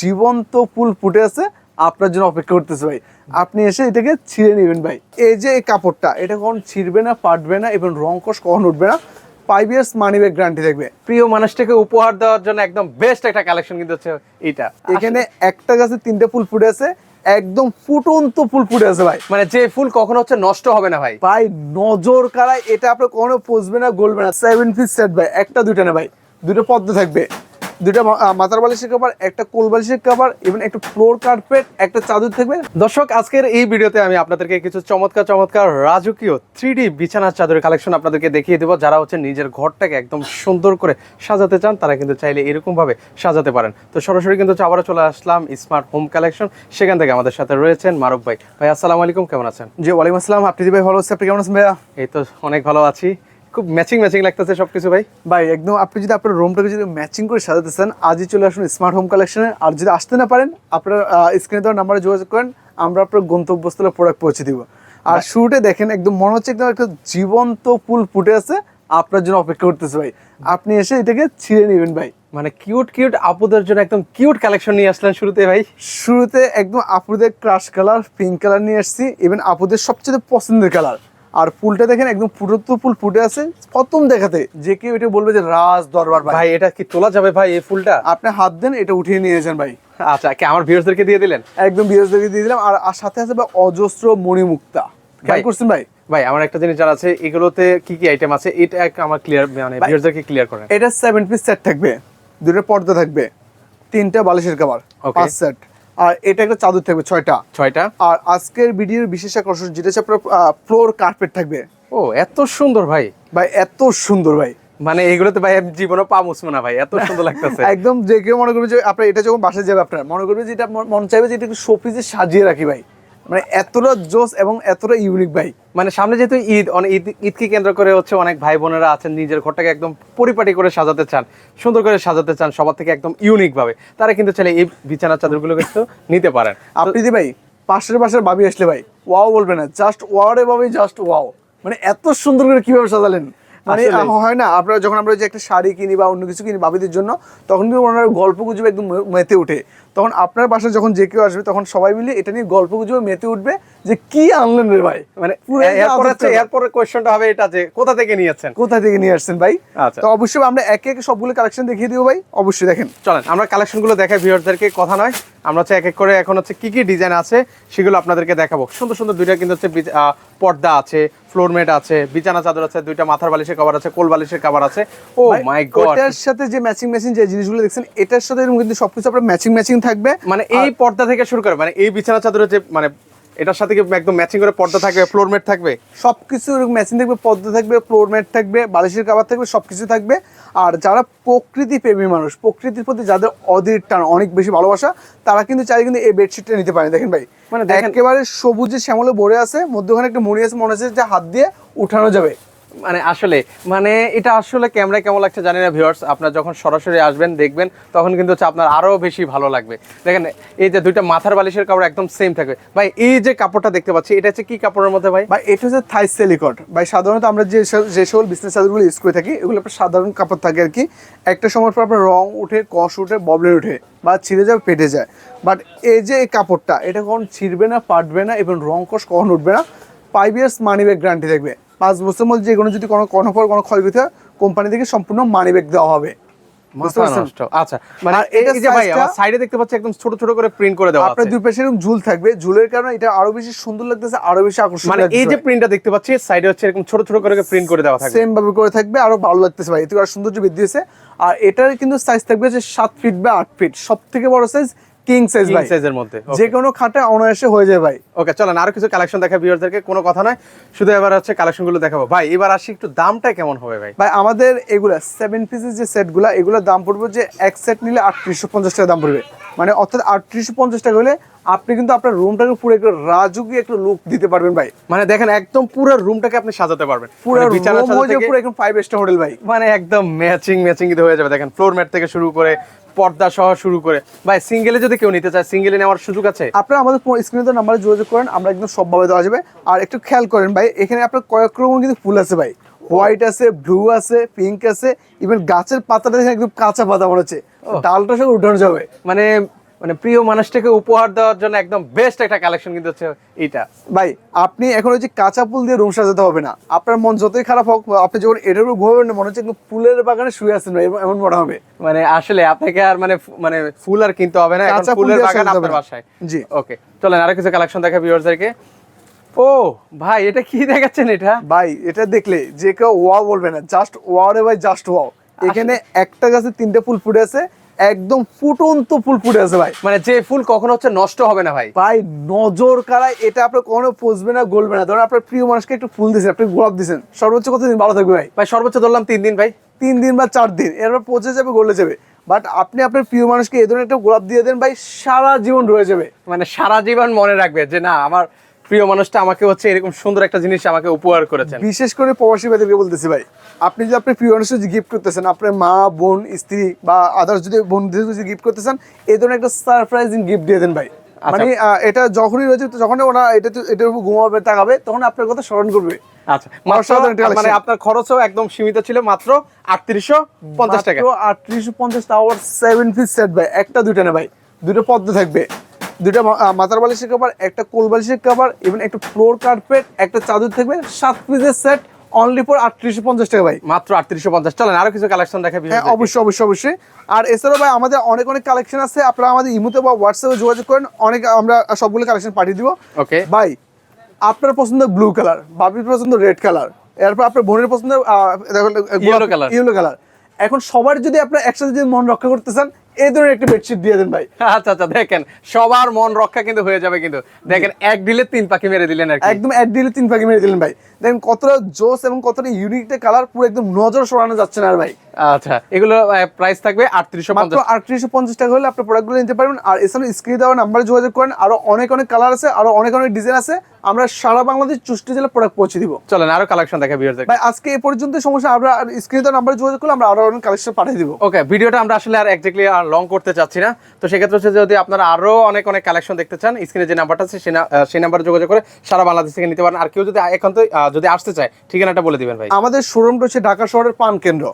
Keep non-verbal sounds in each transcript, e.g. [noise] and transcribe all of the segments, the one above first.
জীবন্ত ফুল ফুটে আছে আপনার জন্য অপেক্ষা করতেছে ভাই। আপনি এসে এটাকে ছিঁড়ে নেবেন ভাই। এই যে এই কাপড়টা এটা কখন ছিঁড়বে না পাটবে না এবং রং কষ কখন উঠবে না five years money back guarantee থাকবে। প্রিয় মানুষটাকে উপহার দেওয়ার জন্য একদম বেস্ট একটা কালেকশন কিন্তু হচ্ছে এইটা। এখানে একটা গাছে তিনটে ফুল ফুটে আছে একদম ফুটন্ত ফুল ফুটে আছে ভাই। মানে যে ফুল কখনো হচ্ছে নষ্ট হবে না ভাই। ভাই নজর কাড়ায় এটা আপনার কখনো পচবে না গলবে না। সেভেন পিস সেট ভাই একটা দুইটা না ভাই। দুটো পদ্ম থাকবে। দুটো মা- আহ, মাথার বালিশের কাবার একটা কোল বালিশের কভার এবং একটা ফ্লোর কার্পেট একটা চাদর থাকবে। দর্শক আজকের এই ভিডিওতে আমি আপনাদেরকে কিছু চমৎকার চমৎকার রাজকীয় থ্রি বিছানার চাদরের কালেকশন আপনাদেরকে দেখিয়ে দেবো। যারা হচ্ছে নিজের ঘরটাকে একদম সুন্দর করে সাজাতে চান তারা কিন্তু চাইলে এরকম ভাবে সাজাতে পারেন। তো সরাসরি কিন্তু আবারও চলে আসলাম স্মার্ট হোম কালেকশন সেখান থেকে আমাদের সাথে রয়েছেন মারুফ ভাই। ভাই আসসালামু আলাইকুম কেমন আছেন? জি ওয়ালাইকুম আসসালাম। আপনি ভাই ভালো আছেন? আপনি কেমন আছেন ভাইয়া? এই তো অনেক ভালো আছি। খুব ম্যাচিং ম্যাচিং লাগতেছে সবকিছু ভাই। ভাই একদম আপনি যদি আপনার রুমটাকে যদি ম্যাচিং করে সাজাতে চান আজই চলে আসুন স্মার্ট হোম কালেকশনে আর যদি আসতে না পারেন আপনার স্ক্রিনে দেওয়ার নাম্বারে যোগাযোগ করেন আমরা আপনার গন্তব্যস্থলে প্রোডাক্ট পৌঁছে দিব। আর শুরুতে দেখেন একদম মনে হচ্ছে একদম একটা জীবন্ত ফুল ফুটে আছে আপনার জন্য অপেক্ষা করতেছে ভাই। আপনি এসে এটাকে ছিঁড়ে নেবেন ভাই। মানে কিউট কিউট আপুদের জন্য একদম কিউট কালেকশন নিয়ে আসলেন শুরুতে ভাই। শুরুতে একদম আপুদের ক্রাশ কালার পিঙ্ক কালার নিয়ে আসছি ইভেন আপুদের সবচেয়ে পছন্দের কালার আর ফুলটা দেখেন একদম ফুটন্ত ফুল ফুটে আছে। প্রথম দেখাতে যে কেউ এটা বলবে যে রাজ দরবার ভাই। এটা কি তোলা যাবে ভাই এই ফুলটা? আপনি হাত দেন এটা উঠিয়ে নিয়ে যান ভাই। আচ্ছা কি আমার ভিউয়ার্সদেরকে দিয়ে দিলেন? একদম বিরোধীদেরকে দিয়ে দিলাম। আর আর সাথে আছে ভাই অজস্র মণিমুক্তা। খেয়াল ভাই। করছেন ভাই? ভাই আমার একটা জিনিস জানা আছে এগুলোতে কি কি আইটেম আছে? এটা এক আমার ক্লিয়ার মানে। ভিউয়ার্সদেরকে ক্লিয়ার করেন। এটা সেভেন পিস সেট থাকবে। দুটো পর্দা থাকবে। তিনটা বালিশের Okay. পাঁচ সেট আর এটা একটা চাদর থাকবে ছয়টা। ছয়টা? আর আজকের ভিডিওর বিশেষ আকর্ষণ যেটা হচ্ছে আপনার ফ্লোর কার্পেট থাকবে। ও এত সুন্দর ভাই। ভাই এত সুন্দর ভাই। মানে এগুলোতে ভাই আমি জীবনে পা মুছবো না ভাই এত সুন্দর লাগতেছে। [laughs] একদম যে কেউ মনে করবে যে আপনার এটা যখন বাসায় যাবে আপনার মনে করবে যে এটা মন- চাইবে যে এটা একটু শোপিসে সাজিয়ে রাখি ভাই। মানে এতটা জোস এবং এতটা ইউনিক ভাই। মানে সামনে যেহেতু ঈদ অনেক ঈদ ঈদকে কেন্দ্র করে হচ্ছে অনেক ভাই বোনেরা আছেন নিজের ঘরটাকে একদম পরিপাটি করে সাজাতে চান সুন্দর করে সাজাতে চান সবার থেকে একদম ইউনিক ভাবে। তারা কিন্তু চাইলে এই বিছানার চাদরগুলো কিন্তু নিতে পারেন। আপনি যে ভাই পাশের পাশের ভাবি আসলে ভাই ওয়াও বলবে না জাস্ট ওয়াও রে ভাবি জাস্ট ওয়াও মানে এত সুন্দর করে কীভাবে সাজালেন? মানে হয় না আপনারা যখন আমরা যে একটা শাড়ি কিনি বা অন্য কিছু কিনি বাবিদের জন্য তখন কিন্তু ওনারা গল্প গুজবে একদম মেতে উঠে তখন আপনার বাসায় যখন যে কেউ আসবে তখন সবাই মিলে এটা নিয়ে গল্প গুজবে মেতে উঠবে যে কি আনলেন রে ভাই? মানে এরপর কোয়েশ্চনটা হবে এটা যে কোথা থেকে নিয়ে নিয়েছেন কোথা থেকে নিয়ে আসছেন ভাই? আচ্ছা। তো অবশ্যই আমরা একে একে সবগুলো কালেকশন দেখিয়ে দিব ভাই অবশ্যই দেখেন। চলেন আমরা কালেকশনগুলো দেখাই ভিউয়ারদেরকে কথা নয়। আমরা হচ্ছে এক এক করে এখন হচ্ছে কি কি ডিজাইন আছে সেগুলো আপনাদেরকে দেখাবো। সুন্দর সুন্দর দুইটা কিন্তু হচ্ছে পর্দা আছে ফ্লোরমেট আছে বিছানা চাদর আছে দুইটা মাথার বালিশের কভার আছে কোল বালিশের কভার আছে। ও মাই গড ওটার সাথে যে ম্যাচিং ম্যাচিং যে জিনিসগুলো দেখছেন এটার সাথে কিন্তু সবকিছু আপনার ম্যাচিং ম্যাচিং থাকবে। মানে এই পর্দা থেকে শুরু করে মানে এই বিছানা চাদরের যে মানে এটার সাথে কি একদম ম্যাচিং করে পর্দা থাকবে ফ্লোর ম্যাট থাকবে? সবকিছু এরকম ম্যাচিং থাকবে পর্দা থাকবে ফ্লোর ম্যাট থাকবে বালিশের কাবার থাকবে সবকিছু থাকবে। আর যারা প্রকৃতি প্রেমী মানুষ প্রকৃতির প্রতি যাদের অধীর টান অনেক বেশি ভালোবাসা তারা কিন্তু চাইলে কিন্তু এই বেডশিটটা নিতে পারে দেখেন ভাই মানে দেখেন- একেবারে সবুজে শ্যামলে ভরে আছে মধ্যখানে একটা মুড়ি আছে মনে হচ্ছে যে হাত দিয়ে উঠানো যাবে। মানে আসলে মানে এটা আসলে ক্যামেরা কেমন লাগছে জানি না ভিউয়ার্স আপনার যখন সরাসরি আসবেন, দেখবেন, তখন কিন্তু হচ্ছে আপনার আরও বেশি ভালো লাগবে। দেখেন, এই যে দুইটা মাথার বালিশের কাপড় একদম সেম থাকবে। ভাই, এই যে কাপড়টা দেখতে পাচ্ছি, এটা হচ্ছে কি কাপড়ের মধ্যে ভাই? ভাই, এটা হচ্ছে থাই সেলিকট। ভাই, সাধারণত আমরা যে যে সকল বিজনেস চাদরগুলো ইউজ করে থাকি, এগুলো আপনার সাধারণ কাপড় থাকে আর কি। একটা সময় পর আপনার রং উঠে, কষ উঠে ববলেন উঠে বা ছিঁড়ে যায় পেটে যায়। বাট এই যে এই কাপড়টা, এটা কখন ছিঁড়বে না, পাটবে না, এবং রং কষ কখন উঠবে না five years money back guarantee থাকবে। পাঁচ বছর মধ্যে যে কোনো যদি কোনো কোনো কোনো ক্ষয়ক্ষতি হয় কোম্পানি থেকে সম্পূর্ণ মানি ব্যাগ দেওয়া হবে। বুঝতে মাথা পারছেন? নষ্ট। আচ্ছা মানে আর এটার যে ভাই আমার সাইডে দেখতে পাচ্ছি একদম ছোট ছোট করে প্রিন্ট করে দেওয়া আপনার দুই পাশে এরকম ঝুল থাকবে। ঝুলের কারণে এটা আরও বেশি সুন্দর লাগতেছে আরও বেশি আকর্ষণ মানে এই যে প্রিন্টটা দেখতে পাচ্ছি সাইডে হচ্ছে এরকম ছোট ছোট করে প্রিন্ট করে দেওয়া থাকবে। সেম ভাবে করে থাকবে আরও ভালো লাগতেছে ভাই। এতে আর সৌন্দর্য বৃদ্ধি হয়েছে। আর এটার কিন্তু সাইজ থাকবে যে সাত ফিট বা আট ফিট সব থেকে বড় সাইজ কিং সাইজ ভাই। সাইজের মধ্যে যে কোনো খাটে অনায়াসে হয়ে যায় ভাই। ওকে চলেন আরও কিছু কালেকশন দেখা ভিউয়ারদেরকে কোনো কথা নয়। শুধু এবার হচ্ছে কালেকশনগুলো দেখাবো। ভাই এবার আসি একটু দামটা কেমন হবে ভাই? ভাই আমাদের এগুলা সেভেন পিসের যে সেটগুলা এগুলোর দাম পড়বে যে এক সেট নিলে আটত্রিশশো পঞ্চাশ টাকা দাম পড়বে। মানে অর্থাৎ আটত্রিশশো পঞ্চাশ টাকা হলে আপনি কিন্তু আপনার রুমটাকে পুরো একটু রাজুকি একটা লুক দিতে পারবেন ভাই। মানে দেখেন একদম পুরো রুমটাকে আপনি সাজাতে পারবেন। পুরো মানে বিছানা সাজাতে পুরো একদম ফাইভ স্টার হোটেল ভাই। মানে একদম ম্যাচিং ম্যাচিং কিন্তু হয়ে যাবে। দেখেন ফ্লোর ম্যাট থেকে শুরু করে পর্দা সহ শুরু করে। ভাই সিঙ্গেলে যদি কেউ নিতে চায় সিঙ্গেলে নেওয়ার সুযোগ আছে? আপনারা আমাদের স্ক্রিনে তো নাম্বারে যোগাযোগ করেন আমরা একদম সবভাবে দেওয়া যাবে। আর একটু খেয়াল করেন ভাই এখানে আপনার কয়েক রকম কিন্তু ফুল আছে ভাই। হোয়াইট আছে ব্লু আছে পিঙ্ক আছে ইভেন গাছের পাতাটা দেখেন একদম কাঁচা পাতা মনে হচ্ছে। ডালটা সব উঠানো যাবে। মানে মানে প্রিয় মানুষটাকে উপহার দেওয়ার জন্য একদম বেস্ট একটা কালেকশন কিন্তু হচ্ছে এইটা। ভাই আপনি এখন ওই যে কাঁচা ফুল দিয়ে রুম সাজাতে হবে না। আপনার মন যতই খারাপ হোক আপনি যখন এটার উপর ঘুমাবেন না, মনে হচ্ছে একদম ফুলের বাগানে শুয়ে আছেন এমন মনে হবে। মানে আসলে আপনাকে আর মানে মানে ফুল আর কিনতে হবে না এখন কাঁচা ফুলের বাগান আপনার বাসায়। জি। ওকে চলেন আরও কিছু কালেকশন দেখা ভিউয়ারদেরকে ও ভাই এটা কি দেখাচ্ছেন এটা? ভাই এটা দেখলে যে কেউ ওয়াও বলবে না জাস্ট ওয়াও রে ভাই জাস্ট ওয়াও এখানে একটা গাছে তিনটে ফুল ফুটে আছে একদম ফুটন্ত ফুল ফুটে আছে ভাই। মানে যে ফুল কখনো হচ্ছে নষ্ট হবে না ভাই। ভাই নজর কারায় এটা আপনার কখনো পচবে না গলবে না। ধরুন আপনার প্রিয় মানুষকে একটু ফুল দিয়েছেন আপনি গোলাপ দিয়েছেন। সর্বোচ্চ কতদিন? ভালো থাকবে ভাই। ভাই সর্বোচ্চ ধরলাম তিন দিন ভাই। তিন দিন বা চার দিন। এরপর পচে যাবে গলে যাবে। বাট আপনি আপনার প্রিয় মানুষকে এই ধরনের একটা গোলাপ দিয়ে দেন ভাই সারা জীবন রয়ে যাবে। মানে সারা জীবন মনে রাখবে যে না আমার প্রিয় মানুষটা আমাকে হচ্ছে এরকম সুন্দর একটা জিনিস আমাকে উপহার করেছেন। বিশেষ করে প্রবাসী ভাইদেরকে বলতেছি ভাই আপনি যদি আপনার প্রিয় মানুষকে গিফট করতেছেন আপনার মা বোন স্ত্রী বা আদার্স যদি বন্ধুদের যদি গিফট করতেছেন এই ধরনের একটা সারপ্রাইজিং গিফট দিয়ে দেন ভাই। মানে এটা যখনই রয়েছে যখন ওরা এটা এটার উপর ঘুমাবে তাকাবে তখন আপনার কথা স্মরণ করবে। আচ্ছা মানে আপনার খরচও একদম সীমিত ছিল মাত্র আটত্রিশশো পঞ্চাশ টাকা। আটত্রিশশো পঞ্চাশ টাওয়ার সেভেন পিস সেট ভাই একটা দুইটা না ভাই দুটো পদ্ম থাকবে। দুটো মাথার বালিশের কভার একটা কোল বালিশের কভার ইভেন একটা ফ্লোর কার্পেট একটা চাদর থাকবে সাত পিসের সেট অনলি ফর আটত্রিশশো পঞ্চাশ টাকা ভাই। মাত্র আটত্রিশশো পঞ্চাশ। চলেন আরও কিছু কালেকশন দেখা হ্যাঁ অবশ্যই অবশ্যই অবশ্যই। আর এছাড়াও ভাই আমাদের অনেক অনেক কালেকশন আছে। আপনারা আমাদের ইমোতে বা হোয়াটসঅ্যাপে যোগাযোগ করেন। অনেক আমরা সবগুলো কালেকশন পাঠিয়ে দিব। ওকে। ভাই আপনার পছন্দ ব্লু কালার বাবির পছন্দ রেড কালার এরপর আপনার বোনের পছন্দ Yellow color। ইয়েলো কালার এখন সবার যদি আপনার একসাথে যদি মন রক্ষা করতে চান এই ধরনের একটা বেডশিট দিয়ে দেন ভাই। [laughs] আচ্ছা আচ্ছা দেখেন সবার মন রক্ষা কিন্তু হয়ে যাবে কিন্তু। দেখেন এক ডিলে তিন পাখি মেরে দিলেন আর একদম এক দিলে তিন পাখি মেরে দিলেন ভাই। দেখেন কতটা জোস এবং কতটা ইউনিক কালার পুরো একদম নজর সরানো যাচ্ছে না আর ভাই। আচ্ছা এগুলো প্রাইস থাকবে আটত্রিশশো মাত্র আটত্রিশশো পঞ্চাশ টাকা হলে আপনার প্রোডাক্টগুলো নিতে পারবেন। আর এছাড়া স্ক্রিনে দেওয়া নাম্বারে যোগাযোগ করেন। আরও অনেক অনেক কালার আছে আরও অনেক অনেক ডিজাইন আছে। আমরা সারা বাংলাদেশ চুষ্টি জেলা প্রোডাক্ট পৌঁছে দিব। চলেন আরও কালেকশন দেখা ভিউয়ারদের ভাই আজকে এই পর্যন্ত সমস্যা আমরা স্ক্রিনে দেওয়া নাম্বারে যোগাযোগ করলে আমরা আরও অনেক কালেকশন পাঠিয়ে দিব। ওকে ভিডিওটা আমরা আসলে আর এক্স্যাক্টলি আর লং করতে চাচ্ছি না। তো সেক্ষেত্রে হচ্ছে যদি আপনারা আরও অনেক অনেক কালেকশন দেখতে চান স্ক্রিনে যে নাম্বারটা আছে সেই সেই নাম্বারে যোগাযোগ করে সারা বাংলাদেশ থেকে নিতে পারেন। আর কেউ যদি এখন তো যদি আসতে চায়, ঠিকানাটা বলে দিবেন ভাই। আমাদের শোরুমটা হচ্ছে ঢাকা শহরের পান কেন্দ্র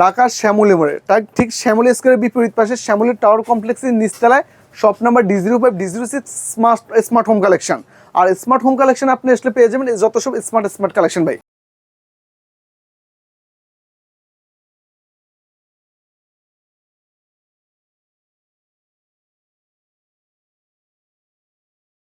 ঢাকার শ্যামলী মোড়ে। তার ঠিক শ্যামলী স্কোয়ারের বিপরীত পাশে শ্যামলী টাওয়ার কমপ্লেক্সের নিচতলায় shop number D zero five D zero six smart smart home collection আর স্মার্ট হোম কালেকশন আপনি আসলে পেয়ে যাবেন যত সব স্মার্ট স্মার্ট কালেকশন ভাই।